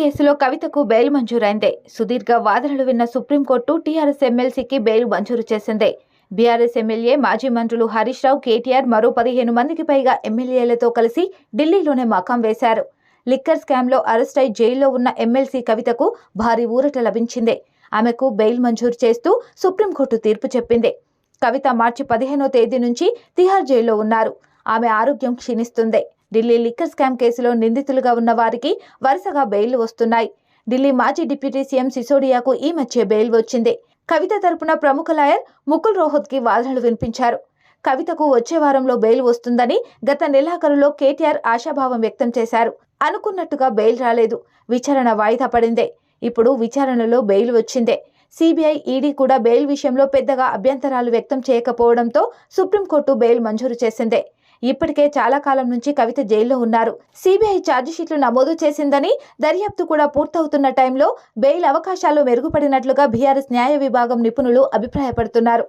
కేసులో కవితకు బెయిల్ మంజూరైంది. సుదీర్ఘ వాదనలు విన్న సుప్రీంకోర్టు టీఆర్ఎస్ ఎమ్మెల్సీకి బెయిల్ మంజూరు చేసింది. బీఆర్ఎస్ ఎమ్మెల్యే మాజీ మంత్రులు హరీష్ రావు కేటీఆర్ మరో పదిహేను మందికి పైగా ఎమ్మెల్యేలతో కలిసి ఢిల్లీలోనే మకాం వేశారు. లిక్కర్ స్కామ్లో అరెస్ట్ అయి జైల్లో ఉన్న ఎమ్మెల్సీ కవితకు భారీ ఊరట లభించింది. ఆమెకు బెయిల్ మంజూరు చేస్తూ సుప్రీంకోర్టు తీర్పు చెప్పింది. కవిత మార్చి పదిహేనో తేదీ నుంచి తిహార్ జైల్లో ఉన్నారు. ఆమె ఆరోగ్యం క్షీణిస్తుంది. ఢిల్లీ లిక్కర్ స్కామ్ కేసులో నిందితులుగా ఉన్న వారికి వరుసగా బెయిల్ వస్తున్నాయి. ఢిల్లీ మాజీ డిప్యూటీ సీఎం సిసోడియాకు ఈ మధ్య బెయిల్ వచ్చింది. కవిత తరపున ప్రముఖ లాయర్ ముకుల్ రోహత్కి వాదనలు వినిపించారు. కవితకు వచ్చే వారంలో బెయిల్ వస్తుందని గత నెలాఖరులో కేటీఆర్ ఆశాభావం వ్యక్తం చేశారు. అనుకున్నట్టుగా బెయిల్ రాలేదు. విచారణ వాయిదా పడిందే. ఇప్పుడు విచారణలో బెయిల్ వచ్చిందే. సిబిఐ ఈడీ కూడా బెయిల్ విషయంలో పెద్దగా అభ్యంతరాలు వ్యక్తం చేయకపోవడంతో సుప్రీంకోర్టు బెయిల్ మంజూరు చేసిందే. ఇప్పటికే చాలా కాలం నుంచి కవిత జైల్లో ఉన్నారు. సిబిఐ ఛార్జిషీట్లు నమోదు చేసిందని దర్యాప్తు కూడా పూర్తవుతున్న టైంలో బెయిల్ అవకాశాలు మెరుగుపడినట్లుగా బీఆర్ఎస్ న్యాయ విభాగం నిపుణులు అభిప్రాయపడుతున్నారు.